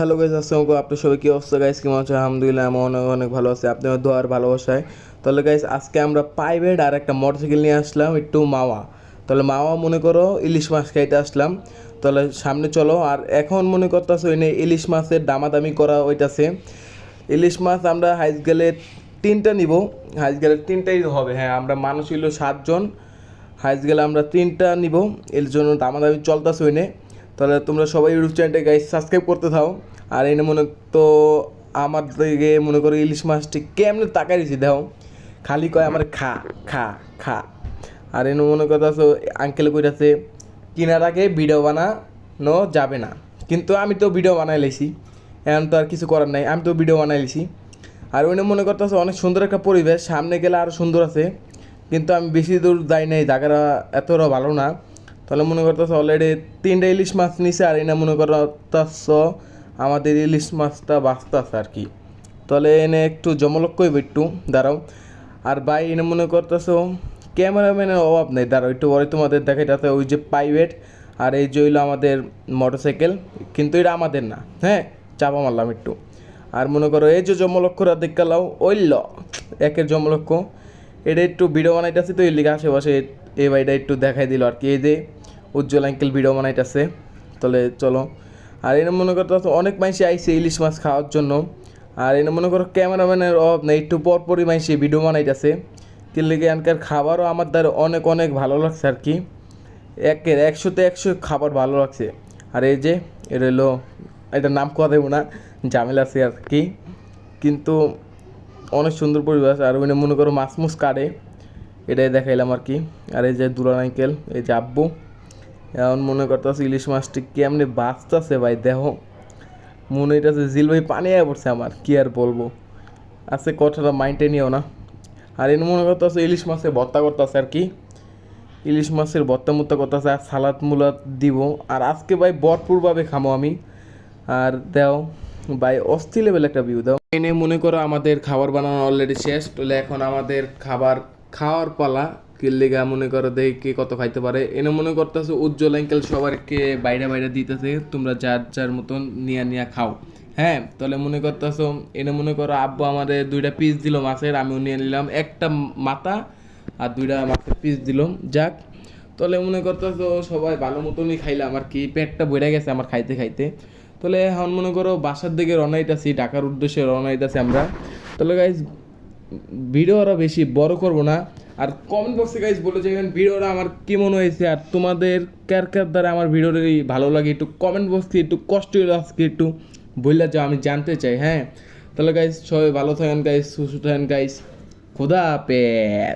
Hello guys আসসালামু আপনার সবাই কী অবস্থা? গাইজ কেমন আছে আলহামদুলিল্লাহ, আমি অনেক অনেক ভালো আছি। আপনার দোয়ার ভালোবাসায়। তাহলে গাইজ আজকে আমরা প্রাইভেট আর একটা মোটরসাইকেল নিয়ে আসলাম, একটু মাওয়া। তাহলে মাওয়া মনে করো ইলিশ মাছ খাইতে আসলাম। তাহলে সামনে চলো, আর এখন মনে করতেছো এনে ইলিশ মাছের দামাদামি করা ওইটাছে ইলিশ মাছ আমরা হাইস গেলে তিনটা নিব। হাইস গেলে তিনটাই হবে হ্যাঁ আমরা মানুষ হইল সাতজন। হাইস গেলে আমরা তিনটা নিব। এর জন্য দামাদামি চলতেছে ওইনে তাহলে তোমরা সবাই ইউটিউব চ্যানেলটা গাইজ সাবস্ক্রাইব করতে থাও। আর এনে মনে তো আমার দিকে মনে করো ইলিশ মাছটি কেমনে তাকাই দিছি দাও খালি কয় আমার খা খা খা। আর এনে মনে কথা আঙ্কেল কইতাছে, কিনার আগে ভিডিও বানানো যাবে না। কিন্তু আমি তো ভিডিও বানাই লাইছি। এখন তো আর কিছু করার নাই, আমি তো ভিডিও বানাই লাইছি। আর ওইনে মনে করতেছে অনেক সুন্দর একটা পরিবেশ, সামনে গেলে আরও সুন্দর আছে। কিন্তু আমি বেশি দূর যাই নাই জায়গাটা এতটা ভালো না। তাহলে মনে করতেছে অলরেডি তিনটা ইলিশ মাছ নিছে আর এনে মনে করতেছ আমাদের ইলিশ মাছটা বাঁচতেছে আর কি। তাহলে এনে একটু জমলক করবে একটু, দাঁড়াও। আর ভাই, এনে মনে করতেছ ক্যামেরাম্যানের অভাব নেই, দাঁড়াও একটু পরে তোমাদের দেখাইতেছে ওই যে প্রাইভেট আর এই যে হইল আমাদের মোটরসাইকেল কিন্তু এটা আমাদের না হ্যাঁ? চাপা মারলাম একটু। আর মনে করো এই যে জমলক্ষরা দেখালাও ওইল একের জমলক্ষ এটা একটু ভিডিও বানাইতেছে তো, এর লিগে আশেপাশে এই বাড়িটা একটু দেখাই দিল আর কি। এই যে উজ্জ্বল আঙ্কেল ভিডিও বানাইতেছে, তাহলে চলো। আর এনে মনে করতে অনেক মাইসে আইসে ইলিশ মাছ খাওয়ার জন্য। আর এনে মনে করো ক্যামেরাম্যানের অভাব নেই, একটু পর পরই মাইসে ভিডিও বানাইতেছে। তিন লিগে এনকার খাবারও আমার দ্বারা অনেক অনেক ভালো লাগছে আর কি। একের একশোতে একশো খাবার ভালো লাগছে। আর এই যে, এটা হলো, এটার নাম কথা দেবো না, ঝামেলা আছে আর কি। কিন্তু অনেক সুন্দর পরিবেশ। আর ওখানে মনে করো মাছ মুছ কাটে। এটাই দেখাইলাম আর কি। আর এই যে দুলান আঙ্কেল, এই যে আব্বু, এখন মনে করতেছে ইলিশ মাছটি কেমনি বাঁচতেছে ভাই দেহ মনে হইতেছে জিল ভাই পানি পড়ছে আমার, কি আর বলব। আছে কথাটা মাইন্ডে নিও না। আর এনে মনে করতেছে ইলিশ মাছের ভর্তা করতেছে আর কি। ইলিশ মাছের ভর্তা মুত্তা করতেছে, আর সালাদ মুলাদ দিব। আর আজকে ভাই ভরপুরভাবে খামো আমি। আর দেও, ভাই অস্থির লেভেল একটা ভিউ দাও। এনে মনে করো আমাদের খাবার বানানো অলরেডি শেষ, তাহলে এখন আমাদের খাবার খাওয়ার পালা। কিল্লিগা মনে করো দেখি কত খাইতে পারে। এনে মনে করতেছে উজ্জ্বল অ্যাঙ্কেল সবারকে বাইরে বাইরে দিতেছে, তোমরা যার যার মতন নিয়া নিয়া খাও। হ্যাঁ তাহলে মনে করতেছো, এনে মনে করো আব্বু আমাদের দুইটা পিস দিল মাছের, আমিও নিয়ে নিলাম। একটা মাথা আর দুইটা মাছের পিস দিলাম যাক, তাহলে মনে করতেছো সবাই ভালো মতনই খাইলাম আর কি। পেটটা বেড়ে গেছে আমার খাইতে খাইতে। তাহলে এখন মনে করো বাসার দিকে রওনা হইতাছি ঢাকার উদ্দেশ্যে রওনা হইতাছি আমরা। তাহলে গাইজ ভিডিও আরও বেশি বড় করব না। আর কমেন্ট বক্সে গাইজ বলে যাবেন ভিডিওটা আমার কি মনে হয়েছে আর তোমাদের কার কার দ্বারা আমার ভিডিওটা ভালো লাগে একটু কমেন্ট বক্সে একটু কষ্ট হলে আজকে একটু বললে যাও, আমি জানতে চাই হ্যাঁ? তাহলে গাইজ সবাই ভালো থাকেন গাইজ সুস্থ থাকেন গাইজ খোদা হাফেজ।